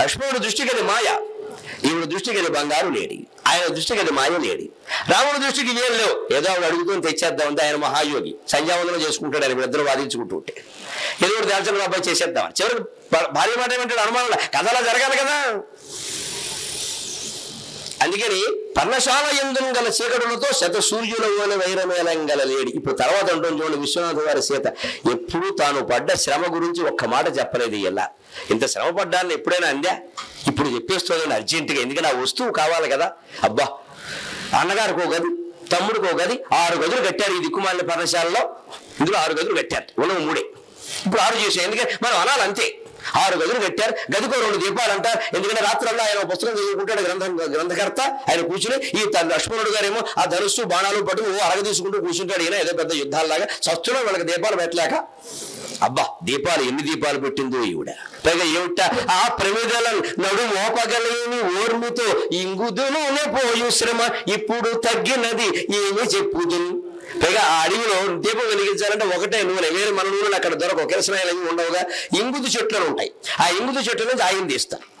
లక్ష్మణుడు దృష్టికి అది మాయ ఈవిడ దృష్టికి అది బంగారు లేడి ఆయన దృష్టికి అది మాయ లేడి. రాముడి దృష్టికి ఏం లేవు. ఏదో ఆవిడ అడుగుతూ తెచ్చేద్దామంటే ఆయన మహాయోగి సంధ్యావందనం చేసుకుంటాడు ఆయన ఇద్దరు వాదించుకుంటూ ఉంటే. ఏదో ఒకటి దాల్చిన అబ్బాయి చేసేద్దాం చివరికి భార్య మాట ఏమంటాడు? అనుమానం కథలా కథ అలా జరగాలి కదా. అందుకని పర్ణశాల ఎందును గల చీకటులతో శత సూర్యుల ఓల వైరమేలం గల లేడి. ఇప్పుడు తర్వాత ఉంటుంది చూడండి విశ్వనాథ గారి సీత. ఎప్పుడు తాను పడ్డ శ్రమ గురించి ఒక్క మాట చెప్పలేదు ఇలా ఇంత శ్రమ పడ్డాన్ని ఎప్పుడైనా అందా? ఇప్పుడు చెప్పేస్తుంది అర్జెంటుగా. ఎందుకంటే ఆ వస్తువు కావాలి కదా. అబ్బా అన్నగారికి ఒక గది తమ్ముడికి ఒక గది ఆరు గదులు కట్టారు ఈ దిక్కుమాలిన పర్ణశాలలో. ఇందులో ఆరు గదులు కట్టారు. ఉన్నవి మూడే. ఇప్పుడు ఆరు చేసాయి ఎందుకంటే మనం అనాలంతే. ఆరు గదులు కట్టారు. గదికో రెండు దీపాలు అంటారు. ఎందుకంటే రాత్రల్లా ఆయన పుస్తకం చదువుకుంటాడు గ్రంథం గ్రంథకర్త. ఆయన కూర్చుని ఈ లక్ష్మణుడు గారేమో ఆ ధనుస్సు బాణాలు పట్టుకు అరగ తీసుకుంటూ కూర్చుంటాడు. ఈయన ఏదో పెద్ద యుద్ధాల్లాగా చస్తున్నా వాళ్ళకి దీపాలు పెట్టలేక. అబ్బా దీపాలు ఎన్ని దీపాలు పెట్టిందో ఈవిడ. పైగా ఏమిట? ఆ ప్రమిదల నడు మోపగలేని ఓర్మితో ఇంగుదులోనే పోయు శ్రమ. ఇప్పుడు తగ్గినది ఏమి చెప్పుదును? పైగా ఆ అడవిలో దీపం వెలిగించాలంటే ఒకటే నూనె. వేరే మన నూనెలు అక్కడ దొరకవు. కిరసనాయలు అవి ఉండవుగా. ఇంగుదు చెట్లు ఉంటాయి. ఆ ఇంగుదు చెట్ల నుంచి ఆయన తీస్తారు.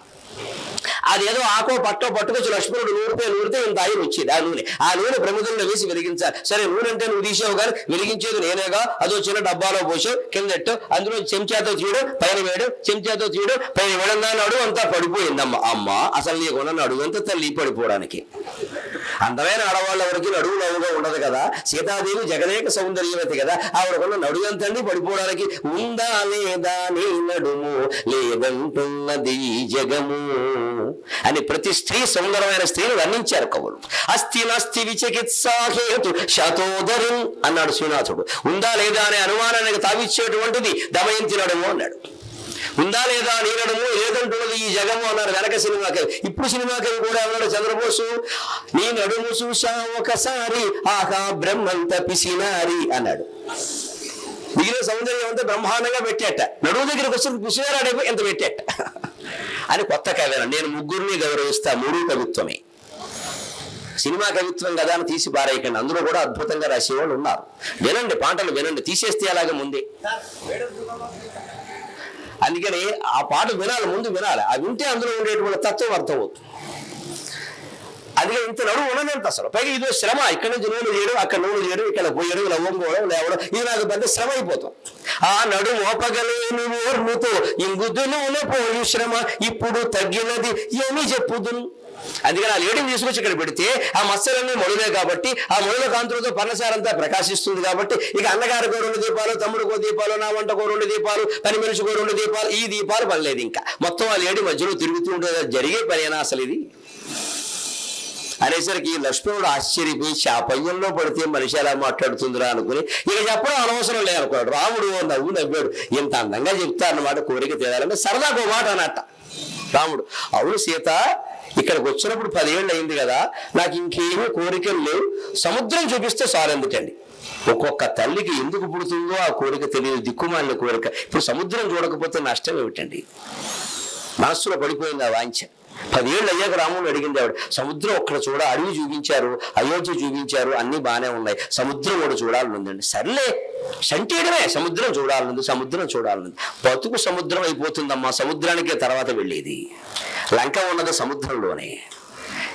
అదేదో ఆకో పట్టో పట్టుకొచ్చి లక్ష్మణుడు నూరితే నూరితే ఇంత ఆయన వచ్చేది. ఆ నూనె. ఆ నూనె ప్రముఖంలో వేసి వెలిగించాలి. సరే నూనె అంటే నువ్వు తీసావు కానీ వెలిగించేది నేనేగా. అదో చిన్న డబ్బాలో పోసావు కిందట్టు అందులో చెంచాతో తీయడం పైన వేయడం చెంచాతో తీయడం పైన వేయడం అడుగు అంతా పడిపోయిందమ్మ. అమ్మ అసలు నీకు ఉన్న నడువు అంతా తల్లి పడిపోవడానికి. అందమైన ఆడవాళ్ళ వరకు నడువు నవ్వుగా ఉండదు కదా. సీతాదేవి జగదేక సౌందర్యవతి కదా. ఆవిడకున్న నడువు ఎంతండి? పడిపోవడానికి ఉందా లేదా నీ నడుము? లేదంటున్నది జగము. అని ప్రతి స్త్రీ సుందరమైన స్త్రీని వర్ణించారు కవులు. అస్థి నస్తి విచికిత్సాహేతు శతోదరు అన్నాడు శ్రీనాథుడు. ఉందా లేదా అనే అనుమానానికి తావిచ్చేటువంటిది దమయంతి నడుము అన్నాడు. ఉందా లేదా నీరడము లేదంటున్నది ఈ జగము అన్నారు వెనక సినిమాకి. ఇప్పుడు సినిమాకి కూడా అన్నాడు చంద్రబోసు? నీ నడుము చూసా ఒకసారి ఆహా బ్రహ్మంత పిసినారి అన్నాడు. మిగిలిన సౌందర్యం అంతా బ్రహ్మాండంగా పెట్టేట. నడువు దగ్గరికి వస్తుంది పిసినారాడేమో ఎంత పెట్టేట? అని కొత్త కవేన నేను ముగ్గురిని గౌరవిస్తా మూడు కవిత్వమే. సినిమా కవిత్వం కదా అని తీసి పారేయకండి. అందులో కూడా అద్భుతంగా రాసేవాళ్ళు ఉన్నారు. వినండి పాటలు వినండి. తీసేస్తే అలాగే ముందే. అందుకని ఆ పాట వినాలి ముందు వినాలి. ఆ వింటే అందులో ఉండేటువంటి తత్వం అర్థమవుతుంది. అందుకే ఇంత నడువు ఉండనంత అసలు. పైగా ఇదో శ్రమ ఇక్కడ నుంచి నూనె చేయడం అక్కడ నూనె చేయడం ఇక్కడ పోయడం ఇలా వంగోవడం లేవడం ఇది నాకు పెద్ద శ్రమ అయిపోతాం ఆ నడు మోపగలేని ఓర్ముతో ఇంగుదు నూనె పోయి శ్రమ ఇప్పుడు తగ్గినది ఏమి చెప్పుదును? అందుకని ఆ లేడీని తీసుకొచ్చి ఇక్కడ పెడితే ఆ మత్స్యలన్నీ మొడులే కాబట్టి ఆ మొడుల కాంతులతో పర్ణశారంతా ప్రకాశిస్తుంది కాబట్టి ఇక అన్నగారికో రెండు దీపాలు తమ్ముడికో దీపాలు నా వంటకో రెండు దీపాలు పని మనిషికో రెండు దీపాలు ఈ దీపాలు పనిలేదు ఇంకా. మొత్తం ఆ లేడీ మధ్యలో తిరుగుతూ ఉంటుంది జరిగే పనేనా అసలు ఇది. అనేసరికి లక్ష్మణుడు ఆశ్చర్యపోయి చాపయ్యంలో పడితే మనిషి ఎలా మాట్లాడుతుందిరా అనుకుని ఇక చెప్పడం అనవసరం లేదు రాముడు నవ్వు నవ్వాడు. ఇంత అందంగా చెప్తారన్నమాట కోరిక తీరాలంటే సరదాకు మాట అనట రాముడు. అవును సీత ఇక్కడికి వచ్చినప్పుడు పదేళ్ళు అయింది కదా నాకు ఇంకేమీ కోరికలు లేవు. సముద్రం చూపిస్తే సార్ ఎందుకండి? ఒక్కొక్క తల్లికి ఎందుకు పుడుతుందో ఆ కోరిక తెలియదు దిక్కుమాలిన కోరిక. ఇప్పుడు సముద్రం చూడకపోతే నష్టం ఏమిటండి? మనస్సులో పడిపోయింది ఆ వాంఛ. పదేళ్ళు అయ్యాక రాముడు అడిగింది ఆవిడ సముద్రం ఒక్కడ చూడ అడవి చూపించారు అయోధ్య చూపించారు అన్ని బాగానే ఉన్నాయి. సముద్రం కూడా చూడాలనుందండి సర్లే సంటేయడమే సముద్రం చూడాలనుంది సముద్రం చూడాలనుంది బతుకు సముద్రం అయిపోతుందమ్మా సముద్రానికే తర్వాత వెళ్ళేది. లంక ఉన్నది సముద్రంలోనే.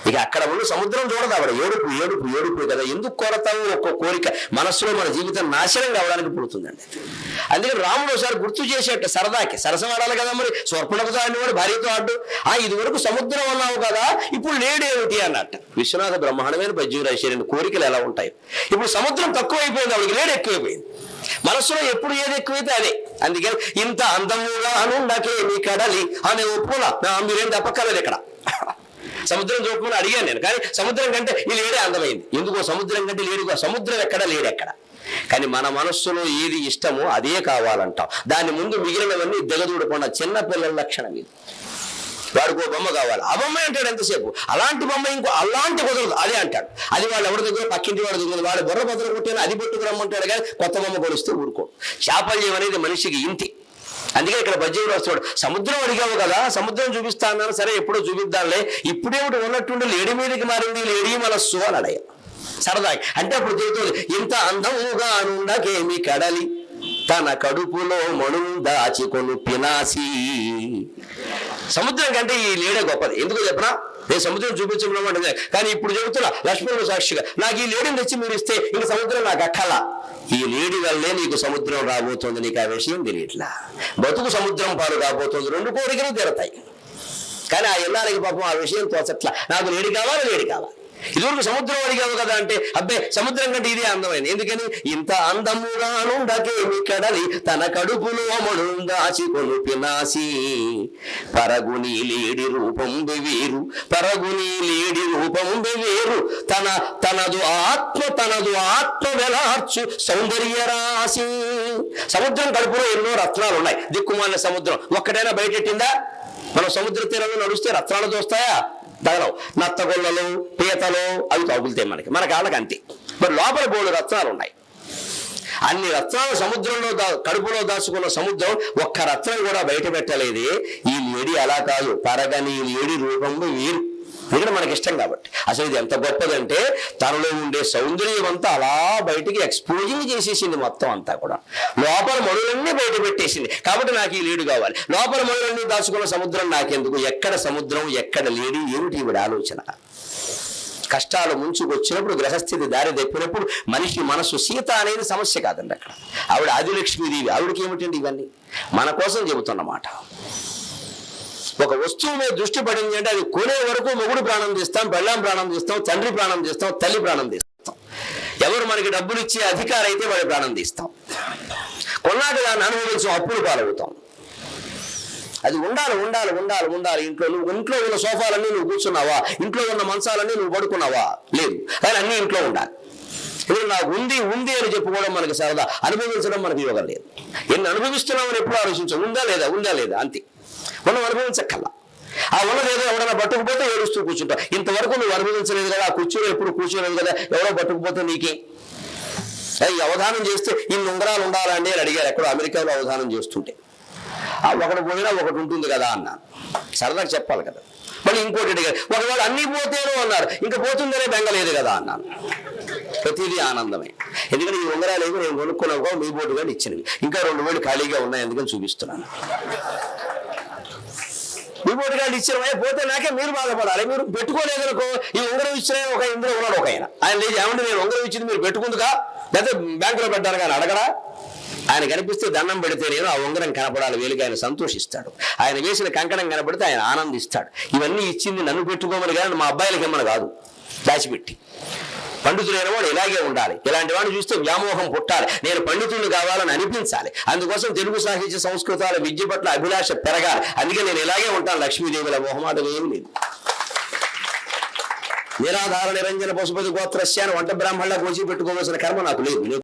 ఇక అక్కడ ఉన్న సముద్రం చూడదు ఆవిడ. ఏడుపు ఏడుపు ఏడుపు కదా. ఎందుకు కొరతావు? ఒక్క కోరిక మనస్సులో మన జీవితం నాశనం కావడానికి పుడుతుందండి. అందుకని రాముడు ఒకసారి గుర్తు చేసేట సరదాకి. సరసం ఆడాలి కదా మరి? స్వర్పణకుతో ఆడినవాడు భార్యతో ఆడు. ఆ ఇది వరకు సముద్రం అన్నావు కదా. ఇప్పుడు లేడేమిటి అన్నట్ట. విశ్వనాథ బ్రహ్మాండమైన పద్యం రాశారండి కోరికలు ఎలా ఉంటాయి? ఇప్పుడు సముద్రం తక్కువ అయిపోయింది ఆవిడకి. లేడు ఎక్కువైపోయింది. మనస్సులో ఎప్పుడు ఏది ఎక్కువైతే అదే. అందుకే ఇంత అందముగా అనుండకే మీ కడలి? అనే ఒప్పున మీరేం తప్పక్కర్లేదు ఇక్కడ. సముద్రం చూపమని అడిగాను నేను. కానీ సముద్రం కంటే ఈ లేడే అందమైంది. ఎందుకో సముద్రం కంటే లేడుగా సముద్రం ఎక్కడ? లేడెక్కడ కానీ మన మనస్సులో ఏది ఇష్టమో అదే కావాలంటాం. దాని ముందు మిగిలినవన్నీ దిగదూడకుండా చిన్న పిల్లల లక్షణం ఇది. వాడికి ఓ బొమ్మ కావాలి. ఆ బొమ్మ అంటాడు ఎంతసేపు? అలాంటి బొమ్మ ఇంకో అలాంటి కుదరదు. అదే అంటాడు. అది వాళ్ళు ఎవరి దగ్గర? పక్కింటి వాడి దగ్గర వాడు బుర్ర బదులు కొట్టిన అది పెట్టుకురమ్మంటాడు కానీ కొత్త బొమ్మ కొలుస్తూ ఊరుకో చాపల్యం అనేది మనిషికి ఇంతి. అందుకే ఇక్కడ బజ్జీవుడు వస్తాడు సముద్రం అడిగావు కదా సముద్రం చూపిస్తా సరే ఎప్పుడో చూపిద్దాంలే. ఇప్పుడేమిటి ఉన్నట్టుండి లేడి మీదకి మారింది లేడీ మనస్సు అని అడయ సరదా అంటే అప్పుడు తిరుగుతుంది ఇంత అందముగా నుండకేమి కడలి? తన కడుపులో మణులు దాచికొను పినాసి. సముద్రం కంటే ఈ లేడే గొప్పది. ఎందుకు చెప్పనా? నేను సముద్రం చూపించడం అంటే కానీ ఇప్పుడు చెబుతున్నా లక్ష్మణుడు సాక్షిగా నాకు ఈ లేడిని తెచ్చి మీరు ఇస్తే ఇంక సముద్రం నాకు అక్కల. ఈ లేడి వల్లే నీకు సముద్రం రాబోతోంది నీకు ఆ విషయం తెలియట్లా. బతుకు సముద్రం పాలు రాబోతోంది రెండు కోరికలు తీరతాయి. కానీ ఆ ఇల్లాలకి పాపం ఆ విషయం తోచట్లా. నాకు లేడి కావాలి లేడి కావాలి. ఇదివరకు సముద్రం అడిగావు కదా అంటే అబ్బే సముద్రం కంటే ఇదే అందమైన ఎందుకని? ఇంత అందముగా నుండకేమి కడలి తన కడుపులో మనుందాచి కొను పినాసి పరగుని లేడి రూపం వేరు పరగుని లేడి రూపం వేరు. తన తనదు ఆత్మ తనదు ఆత్మ వెలార్చు సౌందర్య రాశి. సముద్రం కడుపులో ఎన్నో రత్నాలు ఉన్నాయి. దిక్కుమాల సముద్రం. ఒక్కటైనా బయటెట్టిందా? మనం సముద్ర తీరంలో నడుస్తే రత్నాలు చూస్తాయా తగలవు నత్తగొల్లలు పీతలు అవి తగులుతాయి మనకి. మన కాళ్ళకి అంతే. మరి లోపల బోడు రత్నాలు ఉన్నాయి. అన్ని రత్నాలు సముద్రంలో దా కడుపులో దాచుకున్న సముద్రం ఒక్క రత్నం కూడా బయట పెట్టలేదే. ఈ లేడి అలా కాదు. పరగని లేడి రూపంలో వీరు ఎందుకంటే మనకి ఇష్టం కాబట్టి. అసలు ఇది ఎంత గొప్పదంటే తనలో ఉండే సౌందర్యం అంతా అలా బయటికి ఎక్స్పోజింగ్ చేసేసింది మొత్తం అంతా కూడా. లోపల మడులన్నీ బయట పెట్టేసింది. కాబట్టి నాకు ఈ లేడు కావాలి. లోపల మడులన్నీ దాచుకున్న సముద్రం నాకెందుకు? ఎక్కడ సముద్రం ఎక్కడ లేడి? ఏమిటి ఇవిడ ఆలోచన? కష్టాలు ముంచుకొచ్చినప్పుడు గ్రహస్థితి దారి తప్పినప్పుడు మనిషి మనసు సీత అనేది సమస్య కాదండి అక్కడ. ఆవిడ ఆదిలక్ష్మీదేవి. ఆవిడకి ఏమిటండి ఇవన్నీ? మన కోసం చెబుతున్నమాట ఒక వస్తువు మీద దృష్టి పడింది అంటే అది కొనే వరకు మొగుడు ప్రాణం తీస్తాం బెల్లం ప్రాణం తీస్తాం తండ్రి ప్రాణం తీస్తాం తల్లి ప్రాణం తీస్తాం. ఎవరు మనకి డబ్బులు ఇచ్చే అధికారం అయితే వాడి ప్రాణం తీస్తాం. కొన్నాక దాన్ని అనుభవించం అప్పులు పాలవుతాం. అది ఉండాలి ఉండాలి ఉండాలి ఉండాలి. ఇంట్లో నువ్వు ఇంట్లో ఉన్న సోఫాలన్నీ నువ్వు కూర్చున్నావా? ఇంట్లో ఉన్న మంచాలన్నీ నువ్వు పడుకున్నావా? లేదు. కానీ అన్నీ ఇంట్లో ఉండాలి. ఇప్పుడు నాకు ఉంది ఉంది అని చెప్పుకోవడం మనకి సరదా. అనుభవించడం మనకి యోగం లేదు. ఎన్ని అనుభవిస్తున్నామని ఎప్పుడు ఆలోచించాం ఉందా లేదా? ఉందా లేదా? అంతే. మనం అనుభవించక్కల్లా ఆ ఉన్నది ఏదో ఎవడన్నా పట్టుకుపోతే ఏడుస్తూ కూర్చుంటాం. ఇంతవరకు నువ్వు అనుభవించలేదు కదా ఆ కూర్చొని ఎప్పుడు కూర్చోలేదు కదా ఎవరో పట్టుకుపోతే నీకే? ఈ అవధానం చేస్తే ఇన్ని ఉంగరాలు ఉండాలండి అని అడిగారు ఎక్కడో అమెరికాలో అవధానం చేస్తుంటే. ఆ ఒకటి పోయినా ఒకటి ఉంటుంది కదా అన్నాను సరదాగా చెప్పాలి కదా. మళ్ళీ ఇంకోటి అడిగారు ఒకవేళ అన్ని పోతేనో అన్నారు. ఇంకా పోతుందనే బెంగలేదు కదా అన్నాను ప్రతిదీ ఆనందమే. ఎందుకంటే ఈ ఉంగరాలు ఏమి నేను కొనుక్కున్నావు మీ బోర్డు ఇచ్చినవి. ఇంకా రెండు వేలు ఖాళీగా ఉన్నాయి అందుకని చూపిస్తున్నాను. రిపోర్ట్ కార్డు ఇచ్చిన పోతే నాకే మీరు బాధపడాలి. మీరు పెట్టుకోలేదనుకో ఈ ఉంగరం ఇచ్చిన ఒక ఇందులో ఉన్నాడు ఒక ఆయన. ఆయన లేదు ఏమంటే నేను ఉంగరం ఇచ్చింది మీరు పెట్టుకుందుగా లేదా బ్యాంకులో పెట్టారు కానీ అడగడా? ఆయన కనిపిస్తే దండం పెడితే నేను ఆ ఉంగరం కనపడాలి వేలికి ఆయన సంతోషిస్తాడు. ఆయన వేసిన కంకణం కనపడితే ఆయన ఆనందిస్తాడు. ఇవన్నీ ఇచ్చింది నన్ను పెట్టుకోమని కానీ మా అబ్బాయిలకి ఇమ్మని కాదు. దాచిపెట్టి. పండితులైన వాడు ఇలాగే ఉండాలి. ఇలాంటి వాడిని చూస్తే వ్యామోహం పుట్టాలి. నేను పండితుడిని కావాలని అనిపించాలి. అందుకోసం తెలుగు సాహిత్య సంస్కృతాల విద్య పట్ల అభిలాష పెరగాలి. అందుకే నేను ఇలాగే ఉంటాను. లక్ష్మీదేవుల మొహమాటం ఏమి లేదు. నిరాధార నిరంజన పశుపతి గోత్రస్యాన్ని వంట బ్రాహ్మణ గోచి పెట్టుకోవాల్సిన కర్మ నాకు లేదు.